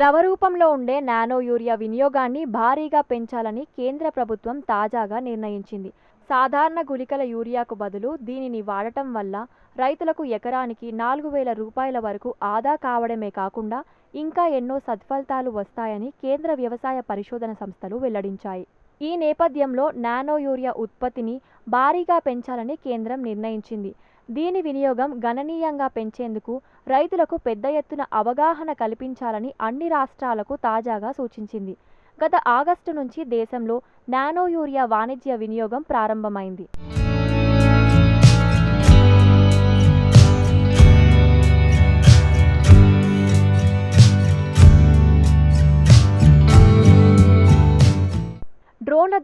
ద్రవ రూపంలో ఉండే నానో యూరియా వినియోగాన్ని భారీగా పెంచాలని కేంద్ర ప్రభుత్వం తాజాగా నిర్ణయించింది. సాధారణ గుళికల యూరియాకు బదులు దీనిని వాడటం వల్ల రైతులకు ఎకరానికి నాలుగు వేల రూపాయల వరకు ఆదా కావడమే కాకుండా ఇంకా ఎన్నో సత్ఫలితాలు వస్తాయని కేంద్ర వ్యవసాయ పరిశోధన సంస్థలు వెల్లడించాయి. ఈ నేపథ్యంలో నానో యూరియా ఉత్పత్తిని భారీగా పెంచాలని కేంద్రం నిర్ణయించింది. దీని వినియోగం గణనీయంగా పెంచేందుకు రైతులకు పెద్ద ఎత్తున అవగాహన కల్పించాలని అన్ని రాష్ట్రాలకు తాజాగా సూచించింది. గత ఆగస్టు నుంచి దేశంలో నానో యూరియా వాణిజ్య వినియోగం ప్రారంభమైంది.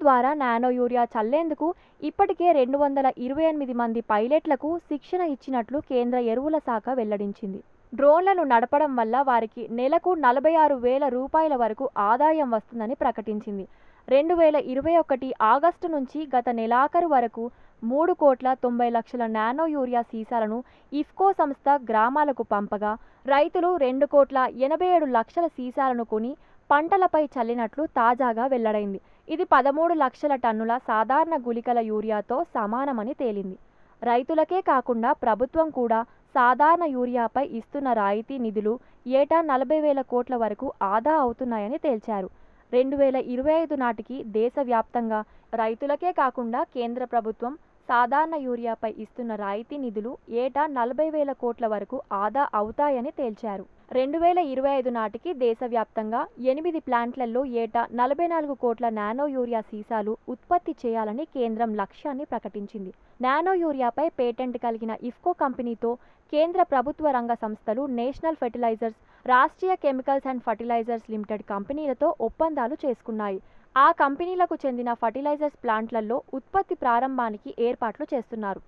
ద్వారా నానో యూరియా చల్లేందుకు ఇప్పటికే రెండు వందల ఇరవై ఎనిమిది మంది పైలట్లకు శిక్షణ ఇచ్చినట్లు కేంద్ర ఎరువుల శాఖ వెల్లడించింది. డ్రోన్లను నడపడం వల్ల వారికి నెలకు నలభై ఆరు వేల రూపాయల వరకు ఆదాయం వస్తుందని ప్రకటించింది. రెండు వేల ఇరవై ఒకటి ఆగస్టు నుంచి గత నెలాఖరు వరకు మూడు కోట్ల తొంభై లక్షల నానో యూరియా సీసాలను ఇఫ్కో సంస్థ గ్రామాలకు పంపగా రైతులు రెండు కోట్ల ఎనభై ఏడు లక్షల సీసాలను కొని పంటలపై చల్లినట్లు తాజాగా వెల్లడైంది. ఇది పదమూడు లక్షల టన్నుల సాధారణ గుళికల యూరియాతో సమానమని తేలింది. రైతులకే కాకుండా ప్రభుత్వం కూడా సాధారణ యూరియాపై ఇస్తున్న రాయితీ నిధులు ఏటా నలభై వేల కోట్ల వరకు ఆదా అవుతున్నాయని తేల్చారు. రెండు వేల ఇరవై ఐదు నాటికి దేశవ్యాప్తంగా రైతులకే కాకుండా కేంద్ర ప్రభుత్వం సాధారణ యూరియాపై ఇస్తున్న రాయితీ నిధులు ఏటా నలభై వేల కోట్ల వరకు ఆదా అవుతాయని తేల్చారు. రెండు వేల ఇరవై ఐదు నాటికి దేశవ్యాప్తంగా ఎనిమిది ప్లాంట్లలో ఏటా నలభై నాలుగు కోట్ల నానో యూరియా సీసాలు ఉత్పత్తి చేయాలని కేంద్రం లక్ష్యాన్ని ప్రకటించింది. నానో యూరియాపై పేటెంట్ కలిగిన ఇఫ్కో కంపెనీతో కేంద్ర ప్రభుత్వ రంగ సంస్థలు national fertilizers Rashtriya chemicals and fertilizers limited కంపెనీలతో ఒప్పందాలు చేసుకున్నాయి. ఆ కంపెనీలకు చెందిన ఫర్టిలైజర్స్ ప్లాంట్లలో ఉత్పత్తి ప్రారంభానికి ఏర్పాట్లు చేస్తున్నారు.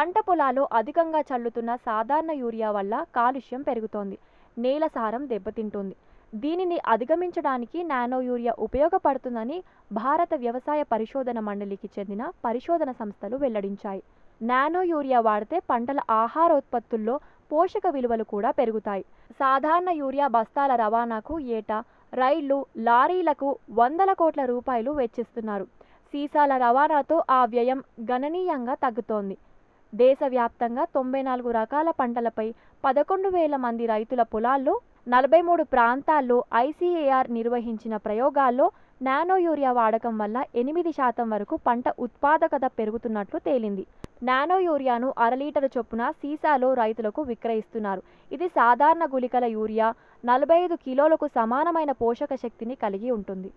పంట పొలాల్లో అధికంగా చల్లుతున్న సాధారణ యూరియా వల్ల కాలుష్యం పెరుగుతోంది. నేల సారం దెబ్బతింటుంది. దీనిని అధిగమించడానికి నానో యూరియా ఉపయోగపడుతుందని భారత వ్యవసాయ పరిశోధన మండలికి చెందిన పరిశోధన సంస్థలు వెల్లడించాయి. నానో యూరియా వాడితే పంటల ఆహారోత్పత్తుల్లో పోషక విలువలు కూడా పెరుగుతాయి. సాధారణ యూరియా బస్తాల రవాణాకు ఏటా రైళ్ళు లారీలకు వందల కోట్ల రూపాయలు వెచ్చిస్తున్నారు. సీసాల రవాణాతో ఆ వ్యయం గణనీయంగా తగ్గుతోంది. దేశవ్యాప్తంగా తొంభై నాలుగు రకాల పంటలపై పదకొండు వేల మంది రైతుల పొలాల్లో నలభై మూడు ప్రాంతాల్లో ఐసీఏఆర్ నిర్వహించిన ప్రయోగాల్లో నానో యూరియా వాడకం వల్ల ఎనిమిది శాతం వరకు పంట ఉత్పాదకత పెరుగుతున్నట్లు తేలింది. నానో యూరియాను అర లీటరు చొప్పున సీసాలో రైతులకు విక్రయిస్తున్నారు. ఇది సాధారణ గుళికల యూరియా నలభై ఐదు కిలోలకు సమానమైన పోషక శక్తిని కలిగి ఉంటుంది.